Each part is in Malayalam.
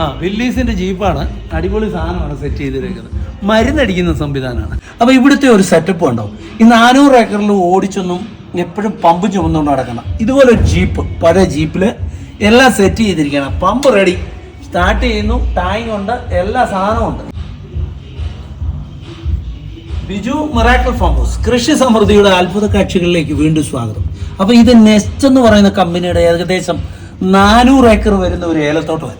ആ വില്ലീസിന്റെ ജീപ്പാണ്. അടിപൊളി സാധനമാണ് സെറ്റ് ചെയ്തിരിക്കുന്നത്. മരുന്നടിക്കുന്ന സംവിധാനമാണ്. അപ്പോൾ ഇവിടുത്തെ ഒരു സെറ്റപ്പ് ഉണ്ടോ? ഈ നാനൂറ് ഏക്കറിൽ ഓടിച്ചൊന്നും എപ്പോഴും പമ്പ് ചുമന്നുകൊണ്ട് നടക്കണം. ഇതുപോലെ ഒരു ജീപ്പ് പഴയ ജീപ്പിൽ എല്ലാം സെറ്റ് ചെയ്തിരിക്കണം പമ്പ് റെഡി സ്റ്റാർട്ട് ചെയ്യുന്നു. ടാങ് ഉണ്ട്. എല്ലാ സാധനവും ഉണ്ട്. ബിജു മിറാക്കൽ ഫാം ഹൗസ് കൃഷി സമൃദ്ധിയുടെ അത്ഭുത കാഴ്ചകളിലേക്ക് വീണ്ടും സ്വാഗതം. അപ്പോൾ ഇത് നെസ്റ്റ് എന്ന് പറയുന്ന കമ്പനിയുടെ ഏകദേശം നാനൂറ് ഏക്കർ വരുന്ന ഒരു ഏലത്തോട്ടമാണ്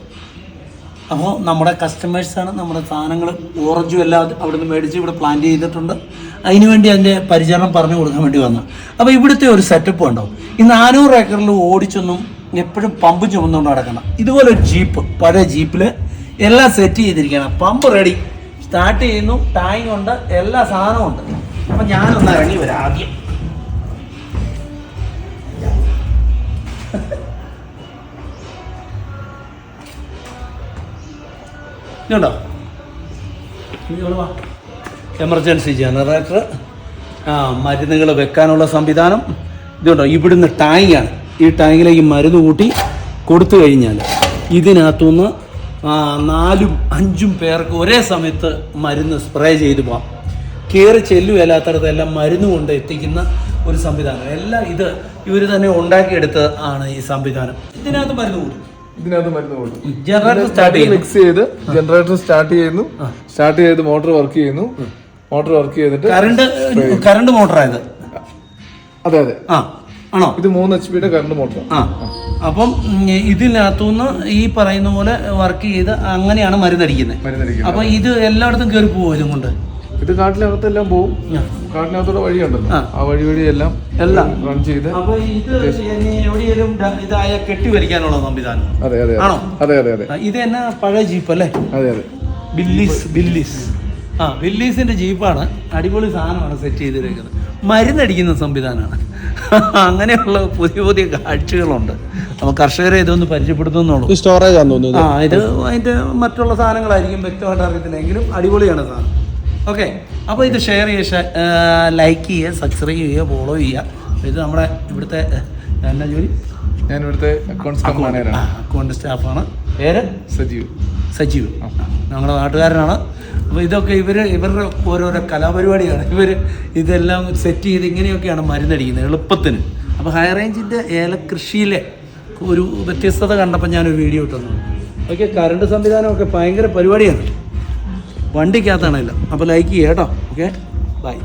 അപ്പോൾ നമ്മുടെ കസ്റ്റമേഴ്സാണ് നമ്മുടെ സാധനങ്ങൾ ഓറഞ്ചും എല്ലാം അവിടുന്ന് മേടിച്ച് ഇവിടെ പ്ലാന്റ് ചെയ്തിട്ടുണ്ട്. അതിനുവേണ്ടി അതിന്റെ പരിചരണം പറഞ്ഞു കൊടുക്കാൻ വേണ്ടി വന്നു. അപ്പോൾ ഇവിടുത്തെ ഒരു സെറ്റപ്പ് ഉണ്ടോ ഈ നാനൂറ് ഏക്കറിൽ ഓടിച്ചൊന്നും എപ്പോഴും പമ്പ് ചുമന്നുകൊണ്ട് നടക്കണം ഇതുപോലെ ഒരു ജീപ്പ് പഴയ ജീപ്പിൽ എല്ലാം സെറ്റ് ചെയ്തിരിക്കണം പമ്പ് റെഡി സ്റ്റാർട്ട് ചെയ്യുന്നു ടാങ്ക് ഉണ്ട് എല്ലാ സാധനവും ഉണ്ട്. അപ്പം ഞാനൊന്ന് ഇറങ്ങി വരാം ആദ്യം. ഇങ്ങോട്ട്. എമർജൻസി ജനറേറ്റർ ആ മരുന്നുകൾ വെക്കാനുള്ള സംവിധാനം. ഇതുണ്ടോ? ഇവിടുന്ന് ടാങ്കാണ് ഈ ടാങ്കിലേക്ക് മരുന്ന് കൂട്ടി കൊടുത്തു കഴിഞ്ഞാൽ ഇതിനകത്തുനിന്ന് നാലും അഞ്ചും പേർക്ക് ഒരേ സമയത്ത് മരുന്ന് സ്പ്രേ ചെയ്തു പോകാം കയറി ചെല്ലുകയില്ലാത്തടത്തെല്ലാം മരുന്ന് കൊണ്ട് എത്തിക്കുന്ന ഒരു സംവിധാനം. എല്ലാം ഇത് ഇവർ തന്നെ ഉണ്ടാക്കിയെടുത്ത് ആണ് ഈ സംവിധാനം. ഇതിനകത്ത് മരുന്ന് കൂട്ടും. ഇതിനകത്ത് മരുന്ന് കൊടുക്കും ജനറേറ്റർ സ്റ്റാർട്ട് ചെയ്യുന്നു. മിക്സ് ചെയ്ത് ജനറേറ്റർ സ്റ്റാർട്ട് ചെയ്യുന്നു. സ്റ്റാർട്ട് ചെയ്ത് മോട്ടോർ വർക്ക് ചെയ്യുന്നു. മോട്ടോർ വർക്ക് ചെയ്തിട്ട് കറണ്ട് കറണ്ട് മോട്ടറായത് അതെ അതെ. ആ. ആണോ? ഇത് മൂന്ന് എച്ച് പിയുടെ കറണ്ട് മോട്ടർ ആ. അപ്പം ഇതിനകത്തുനിന്ന് ഈ പറയുന്ന പോലെ വർക്ക് ചെയ്ത് അങ്ങനെയാണ് മരുന്നടിക്കുന്നത്. അപ്പൊ ഇത് എല്ലായിടത്തും കയറി പോകും ഇതും കൊണ്ട്? ഇത് കാട്ടിനകത്തെല്ലാം പോവും. ആ. കാട്ടിനകത്തൂടെ വഴിയുണ്ടല്ലോ. ആ. ആ വഴി വഴി എല്ലാം എല്ലാം. റൺ ചെയ്ത് അപ്പൊ ഇത് എവിടെയെങ്കിലും കെട്ടിവലിക്കാനുള്ള സംവിധാനം. അതെ അതെ ആണോ? അതെ അതെ അതെ. ഇത് തന്നെ പഴയ ജീപ്പ് അല്ലേ? അതെ അതെ. ബില്ലീസ് ബില്ലീസ്. ആ ബില്ലീസിന്റെ ജീപ്പാണ്. അടിപൊളി സാധനമാണ് സെറ്റ് ചെയ്തിരിക്കുന്നത്. മരുന്നടിക്കുന്ന സംവിധാനമാണ്. അങ്ങനെയുള്ള പുതിയ പുതിയ കാഴ്ചകളുണ്ട്. അപ്പോൾ കർഷകരെ ഇതൊന്ന് പരിചയപ്പെടുത്തുന്നുള്ളൂ. സ്റ്റോറേജ് ആ ഇത് അതിന്റെ മറ്റുള്ള സാധനങ്ങളായിരിക്കും വ്യക്തമായിട്ട് അറിയത്തില്ലെങ്കിലും അടിപൊളിയാണ് സാധനം. ഓക്കെ അപ്പോൾ ഇത് ഷെയർ ചെയ്യുക ലൈക്ക് ചെയ്യുക സബ്സ്ക്രൈബ് ചെയ്യുക ഫോളോ ചെയ്യുക. ഇത് നമ്മുടെ ഇവിടുത്തെ എന്നാ ജോലി? ഞാൻ ഇവിടുത്തെ മാനേജറാണ് അക്കൗണ്ട് സ്റ്റാഫാണ് പേര്? സജീവ്. സജീവ്. ഞങ്ങളുടെ നാട്ടുകാരനാണ്. അപ്പോൾ ഇതൊക്കെ ഇവർ ഇവരുടെ ഓരോരോ കലാപരിപാടിയാണ്. ഇവർ ഇതെല്ലാം സെറ്റ് ചെയ്ത് ഇങ്ങനെയൊക്കെയാണ് മരുന്നടിക്കുന്നത് എളുപ്പത്തിന്. അപ്പോൾ ഹൈ റേഞ്ചിന്റെ ഏലകൃഷിയിലെ ഒരു വ്യത്യസ്തത കണ്ടപ്പോൾ ഞാനൊരു വീഡിയോ ഇട്ടു. ഓക്കെ കറണ്ട് സംവിധാനമൊക്കെ ഭയങ്കര പരിപാടിയാണ്. വണ്ടിക്കകത്താണല്ലോ. അപ്പോൾ ലൈക്ക് ചെയ്യാം കേട്ടോ. Okay bye